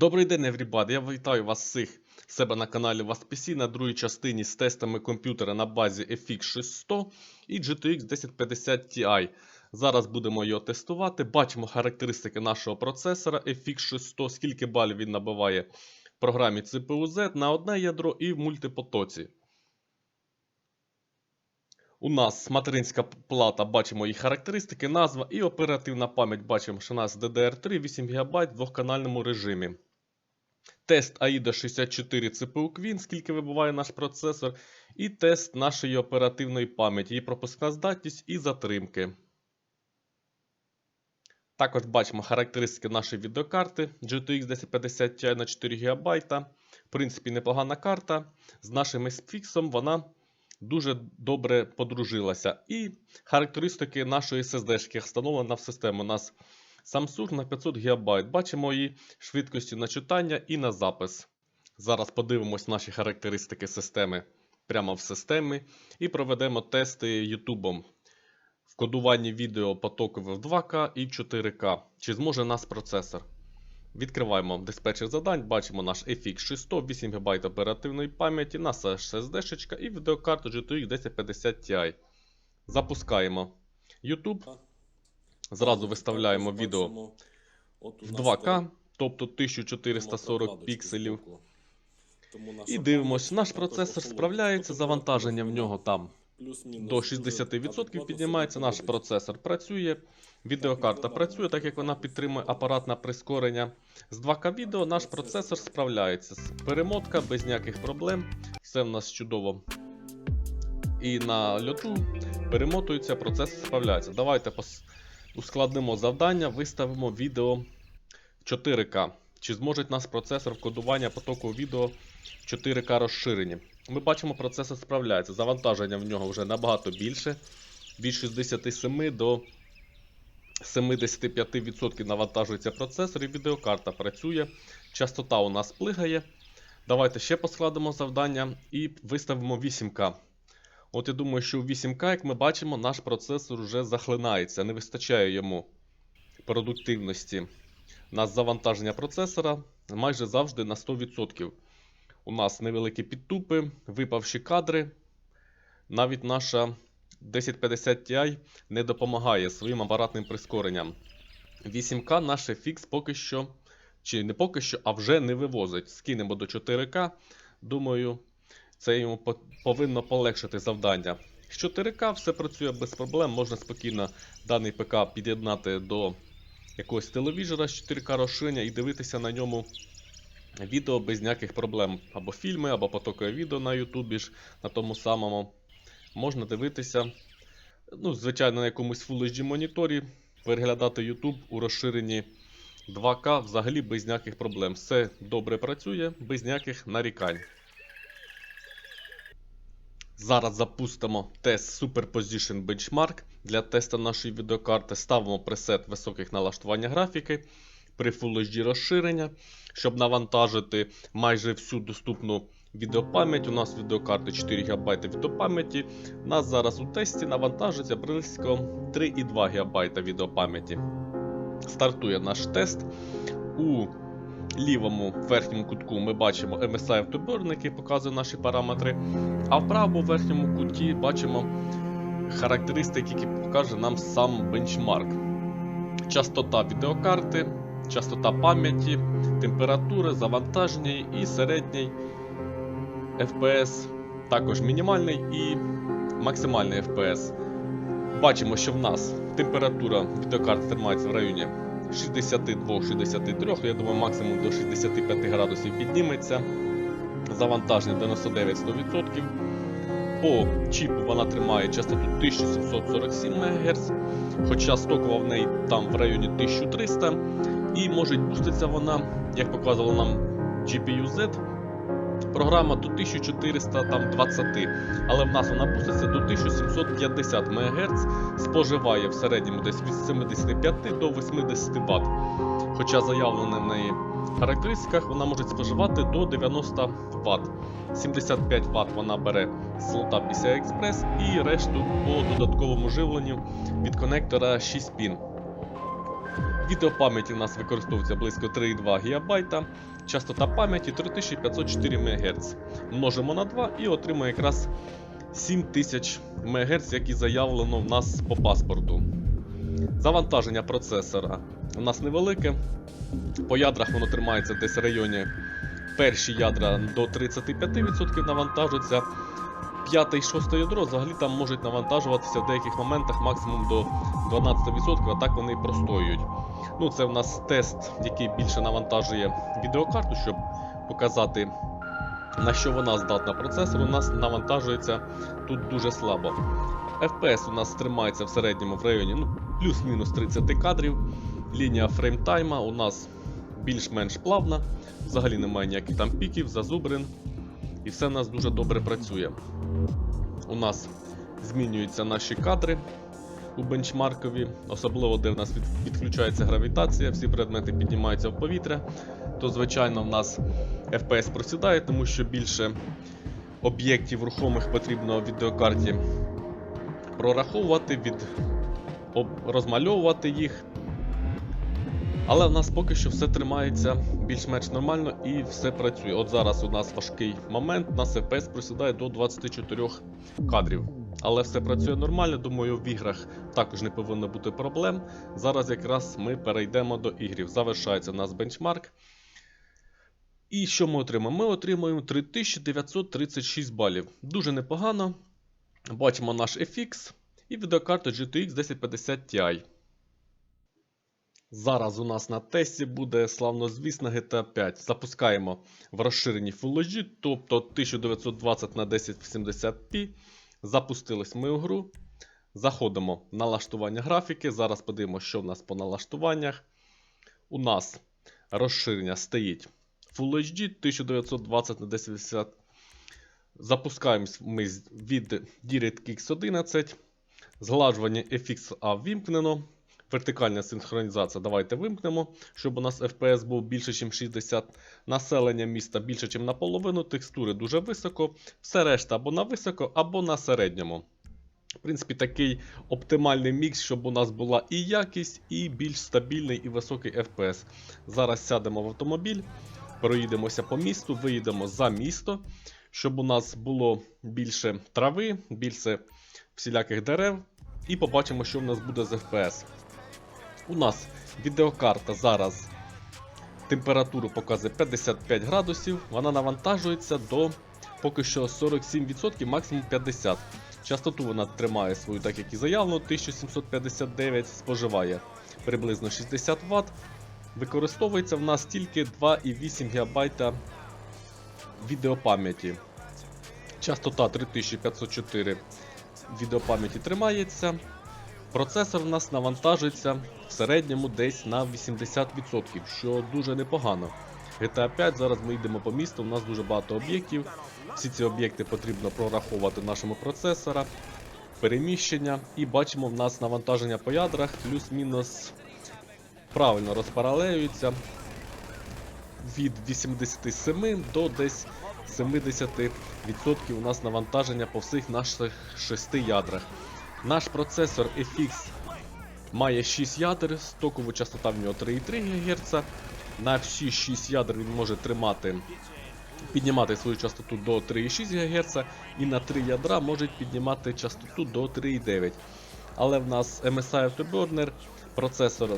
Добрий день, everybody! Я вітаю вас всіх себе на каналі WASPC на другій частині з тестами комп'ютера на базі FX 600 і GTX 1050 Ti. Зараз будемо його тестувати. Бачимо характеристики нашого процесора FX 600, скільки балів він набиває в програмі CPU-Z на одне ядро і в мультипотоці. У нас материнська плата, бачимо її характеристики, назва і оперативна пам'ять. Бачимо, що у нас DDR3 8 ГБ в двохканальному режимі. Тест AIDA 64 CPU Queen, скільки вибуває наш процесор, і тест нашої оперативної пам'яті, її пропускна здатність і затримки. Також бачимо характеристики нашої відеокарти GTX 1050 Ti на 4 ГБ. В принципі, непогана карта. З нашим SFX вона дуже добре подружилася. І характеристики нашої SSD, встановлена в систему. У нас Samsung на 500 ГБ. Бачимо її швидкості на читання і на запис. Зараз подивимось наші характеристики системи прямо в системі і проведемо тести YouTube. В кодуванні відео потокове в 2К і 4К. Чи зможе нас процесор? Відкриваємо диспетчер задань, бачимо наш FX 600, 8 ГБ оперативної пам'яті, наша SSD і відеокарту GTX 1050 Ti. Запускаємо YouTube. Зразу виставляємо відео в 2К, тобто 1440 пікселів. І дивимось, наш процесор справляється, завантаження в нього там до 60% піднімається. Наш процесор працює, відеокарта працює, так як вона підтримує апаратне прискорення. З 2К відео наш процесор справляється. Перемотка без ніяких проблем. Все в нас чудово. І на льоту перемотується, процесор справляється. Давайте пос... ускладнимо завдання, виставимо відео 4К. Чи зможе нас процесор вкодування потоку відео 4К розширенні? Ми бачимо, процесор справляється. Завантаження в нього вже набагато більше. Від 67 до 75% навантажується процесор і відеокарта працює. Частота у нас плигає. Давайте ще поскладемо завдання і виставимо 8К. От я думаю, що у 8К, як ми бачимо, наш процесор вже захлинається, не вистачає йому продуктивності. У нас завантаження процесора майже завжди на 100%. У нас невеликі підтупи, випавші кадри. Навіть наша 1050 Ti не допомагає своїм апаратним прискоренням. 8К наш FX поки що, чи не поки що, а вже не вивозить. Скинемо до 4К. Думаю, це йому по- повинно полегшити завдання. З 4К все працює без проблем. Можна спокійно даний ПК під'єднати до якогось телевізора з 4К розширення і дивитися на ньому відео без ніяких проблем. Або фільми, або потокове відео на Ютубі ж на тому самому. Можна дивитися, ну, звичайно, на якомусь Full HD моніторі, переглядати YouTube у розширенні 2К взагалі без ніяких проблем. Все добре працює, без ніяких нарікань. Зараз запустимо тест Superposition Benchmark. Для тесту нашої відеокарти ставимо пресет високих налаштування графіки при Full HD розширення, щоб навантажити майже всю доступну відеопам'ять. У нас відеокарти 4 ГБ відеопам'яті. У нас зараз у тесті навантажиться близько 3,2 ГБ відеопам'яті. Стартує наш тест. У лівому верхньому кутку ми бачимо MSI автоборник, який показує наші параметри. А в правому верхньому куті бачимо характеристики, які покаже нам сам бенчмарк. Частота відеокарти, частота пам'яті, температури, завантаження і середній FPS, також мінімальний і максимальний FPS. Бачимо, що в нас температура відеокарти тримається в районі 62-63, я думаю, максимум до 65 градусів підніметься. Завантаження 99-100%. По чіпу вона тримає частоту 1747 МГц, хоча стокова в неї там в районі 1300. І може буститься вона, як показувала нам GPU-Z, програма до 1420, але в нас вона буститься до 1750 МГц, споживає в середньому десь від 75 до 80 Вт. Хоча заявлено в неї характеристиках вона може споживати до 90 Вт. 75 Вт вона бере з слота PCI Express і решту по додатковому живленню від конектора 6 пін. Відеопам'яті у нас використовується близько 3,2 ГБ, частота пам'яті 3504 МГц. Множимо на 2 і отримуємо якраз 7000 МГц, як і заявлено в нас по паспорту. Завантаження процесора у нас невелике. По ядрах воно тримається десь в районі перші ядра до 35% навантажуються. П'яте і шосте ядро взагалі там можуть навантажуватися в деяких моментах максимум до 12%, а так вони простоюють. Ну, це в нас тест, який більше навантажує відеокарту, щоб показати, на що вона здатна. Процесор у нас навантажується тут дуже слабо. FPS у нас тримається в середньому в районі ну, плюс-мінус 30 кадрів. Лінія фреймтайма у нас більш-менш плавна, взагалі немає ніяких там піків, зазубрин. І все в нас дуже добре працює. У нас змінюються наші кадри у бенчмаркові, особливо де в нас відключається гравітація, всі предмети піднімаються в повітря, то звичайно в нас FPS просідає, тому що більше об'єктів рухомих потрібно в відеокарті прораховувати, від... розмальовувати їх. Але в нас поки що все тримається більш-менш нормально і все працює. От зараз у нас важкий момент, у нас FPS просідає до 24 кадрів. Але все працює нормально, думаю, в іграх також не повинно бути проблем. Зараз якраз ми перейдемо до ігрів. Завершається у нас бенчмарк. І що ми отримаємо? Ми отримуємо 3936 балів. Дуже непогано. Бачимо наш FX і відеокарту GTX 1050 Ti. Зараз у нас на тесті буде славнозвісна GTA 5. Запускаємо в розширеній Full HD, тобто 1920 на 1080p. Запустились ми у гру. Заходимо в налаштування графіки. Зараз подивимося, що в нас по налаштуваннях. У нас розширення стоїть Full HD 1920 на 1080. Запускаємось ми від DirectX 11. Зглажування FXA вімкнено. Вертикальна синхронізація давайте вимкнемо, щоб у нас FPS був більше, ніж 60. Населення міста більше, ніж наполовину. Текстури дуже високо. Все решта або на високо, або на середньому. В принципі, такий оптимальний мікс, щоб у нас була і якість, і більш стабільний і високий FPS. Зараз сядемо в автомобіль, проїдемося по місту, виїдемо за місто, щоб у нас було більше трави, більше всіляких дерев. І побачимо, що в нас буде з FPS. У нас відеокарта зараз температуру показує 55 градусів. Вона навантажується до поки що 47%, максимум 50%. Частоту вона тримає свою, так як і заявлено, 1759, споживає приблизно 60 Вт. Використовується в нас тільки 2,8 ГБ відеопам'яті. Частота 3504 відеопам'яті тримається. Процесор в нас навантажується в середньому десь на 80%, що дуже непогано. GTA 5 зараз ми йдемо по місту, у нас дуже багато об'єктів. Всі ці об'єкти потрібно прораховувати нашому процесора, переміщення. І бачимо, в нас навантаження по ядрах плюс-мінус правильно розпаралелюються від 87 до десь 70% у нас навантаження по всіх наших шести ядрах. Наш процесор FX має 6 ядер, стокова частота в нього 3,3 ГГц. На всі 6 ядер він може тримати, піднімати свою частоту до 3,6 ГГц, і на 3 ядра може піднімати частоту до 3,9. Але в нас MSI Afterburner, процесор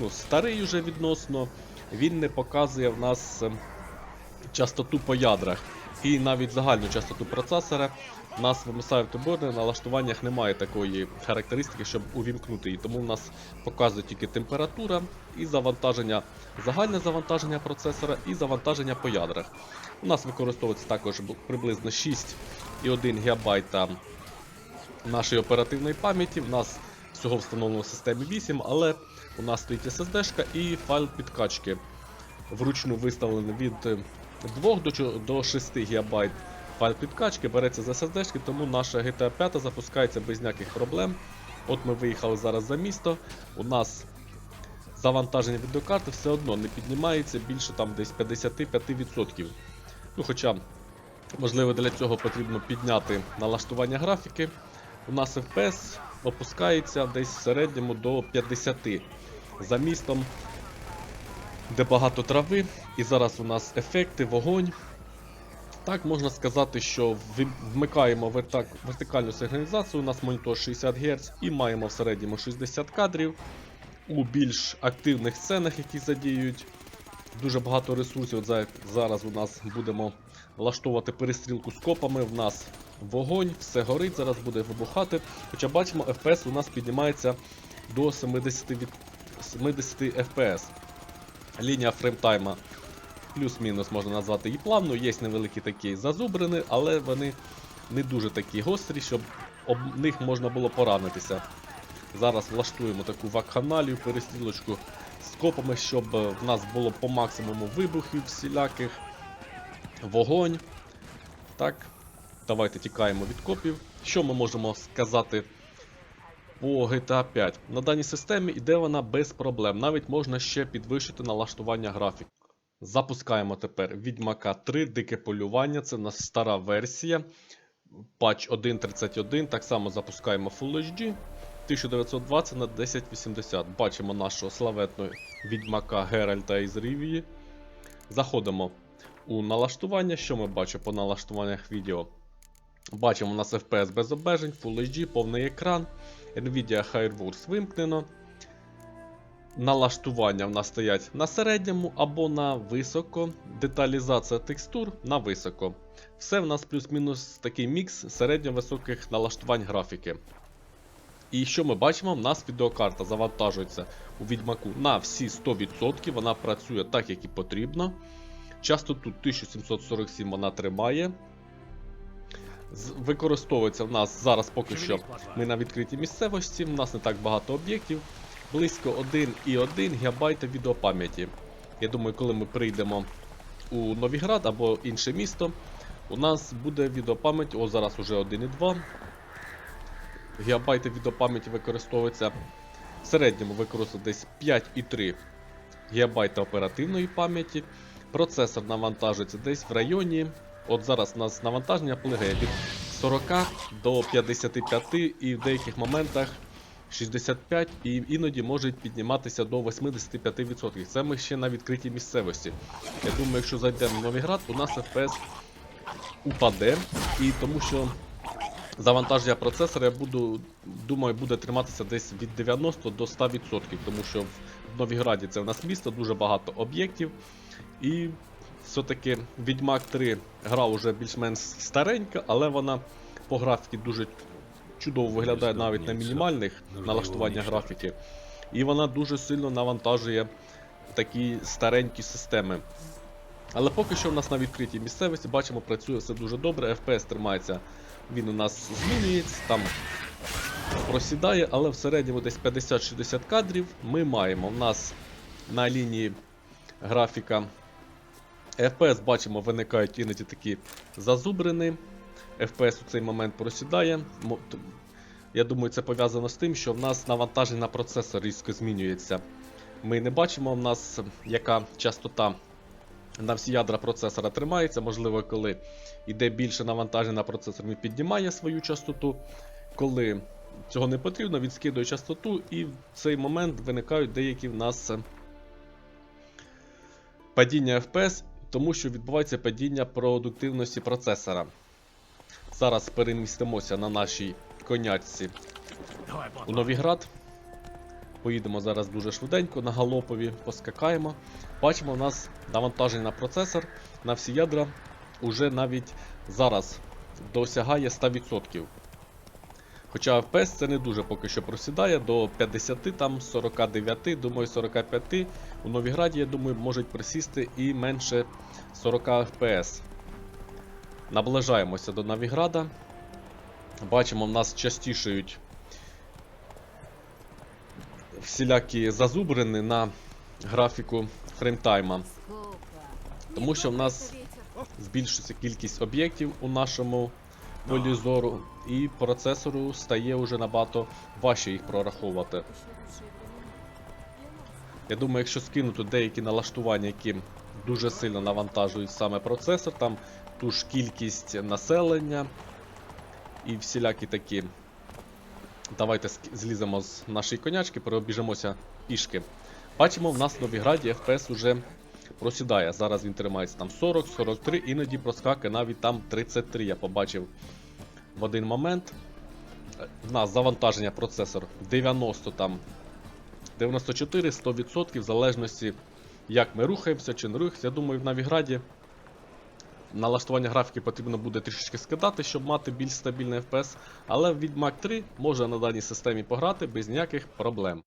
ну, старий уже відносно, він не показує в нас ем, частоту по ядрах. І навіть загальну частоту процесора у нас в MSI Afterburner на налаштуваннях немає такої характеристики, щоб увімкнути її. Тому в нас показує тільки температура і завантаження, загальне завантаження процесора і завантаження по ядрах. У нас використовується також приблизно 6,1 ГБ нашої оперативної пам'яті. У нас всього встановлено в системі 8, але у нас стоїть SSD і файл підкачки вручну виставлений від е, 2 до, до 6 ГБ файл підкачки, береться з SSD, тому наша GTA 5 запускається без ніяких проблем. От ми виїхали зараз за місто. У нас завантаження відеокарти все одно не піднімається більше там десь 55%. Ну, хоча, можливо, для цього потрібно підняти налаштування графіки. У нас FPS опускається десь в середньому до 50. за містом, де багато трави, і зараз у нас ефекти, вогонь. Так, можна сказати, що вмикаємо вертикальну сигналізацію, у нас монітор 60 Гц і маємо в середньому 60 кадрів. У більш активних сценах, які задіють дуже багато ресурсів. Зараз у нас будемо влаштовувати перестрілку з копами. В нас вогонь, все горить, зараз буде вибухати. Хоча бачимо, FPS у нас піднімається до 70, від... 70 FPS. Лінія фреймтайма плюс-мінус можна назвати її плавно, є невеликі такі зазубрини, але вони не дуже такі гострі, щоб об них можна було поранитися. Зараз влаштуємо таку вакханалію, перестрілочку з копами, щоб е, в нас було по максимуму вибухів всіляких, вогонь. Так, давайте тікаємо від копів. Що ми можемо сказати по GTA 5? На даній системі іде вона без проблем. Навіть можна ще підвищити налаштування графіку. Запускаємо тепер Відьмака 3, дике полювання. Це у нас стара версія. Патч 1.31. Так само запускаємо Full HD. 1920 на 1080. Бачимо нашого славетного відьмака Геральта із Рівії. Заходимо у налаштування. Що ми бачимо по налаштуваннях відео? Бачимо у нас FPS без обмежень, Full HD, повний екран. Nvidia Highworks вимкнено. Налаштування в нас стоять на середньому або на високо. Деталізація текстур на високо. Все в нас плюс-мінус такий мікс середньо-високих налаштувань графіки. І що ми бачимо? В нас відеокарта завантажується у відьмаку на всі 100%. Вона працює так, як і потрібно. Частоту 1747 вона тримає. Використовується в нас зараз поки що ми на відкритій місцевості, в нас не так багато об'єктів. Близько 1,1 ГБ відеопам'яті. Я думаю, коли ми прийдемо у Новіград або інше місто, у нас буде відеопам'ять, о, зараз уже 1,2 гігабайти відеопам'яті використовується. В середньому використовується десь 5,3 гігабайта оперативної пам'яті. Процесор навантажується десь в районі. От зараз у нас навантаження плигає від 40 до 55 і в деяких моментах 65 і іноді може підніматися до 85%. Це ми ще на відкритій місцевості. Я думаю, якщо зайдемо в Новіград, у нас FPS упаде, і тому що завантаження процесора, я буду, думаю, буде триматися десь від 90 до 100%, тому що в Новіграді це в нас місто, дуже багато об'єктів. І все-таки Відьмак 3 гра вже більш-менш старенька, але вона по графіці дуже чудово виглядає навіть на мінімальних налаштуваннях графіки. І вона дуже сильно навантажує такі старенькі системи. Але поки що в нас на відкритій місцевості, бачимо, працює все дуже добре, FPS тримається, він у нас змінюється, там просідає, але в середньому десь 50-60 кадрів ми маємо. У нас на лінії графіка FPS бачимо, виникають іноді такі зазубрини. FPS у цей момент просідає. Я думаю, це пов'язано з тим, що в нас навантаження на процесор різко змінюється. Ми не бачимо в нас, яка частота на всі ядра процесора тримається. Можливо, коли йде більше навантаження на процесор, він піднімає свою частоту. Коли цього не потрібно, він скидує частоту, і в цей момент виникають деякі в нас е, падіння FPS, тому що відбувається падіння продуктивності процесора. Зараз перемістимося на нашій конячці у Новіград. Поїдемо зараз дуже швиденько на галопові, поскакаємо. Бачимо, у нас навантаження на процесор на всі ядра уже навіть зараз досягає 100%. Хоча FPS це не дуже поки що просідає до 50, там 49, думаю, 45. У Новіграді, я думаю, можуть присісти і менше 40 FPS. Наближаємося до Новіграда. Бачимо, в нас частішають всілякі зазубрини на графіку фреймтайма. Тому що в нас Збільшується кількість об'єктів у нашому полі зору, і процесору стає вже набагато важче їх прораховувати. Я думаю, якщо скинути деякі налаштування, які дуже сильно навантажують саме процесор, там ту ж кількість населення і всілякі такі. Давайте зліземо з нашої конячки, переобіжемося пішки. Бачимо, в нас в Новіграді FPS уже просідає. Зараз він тримається там 40, 43, іноді проскакує навіть там 33. Я побачив в один момент. В нас завантаження процесор 90 там 94, 100% в залежності, як ми рухаємося чи не рухаємося. Я думаю, в Навіграді налаштування графіки потрібно буде трішечки скидати, щоб мати більш стабільний FPS. Але в Відьмак 3 може на даній системі пограти без ніяких проблем.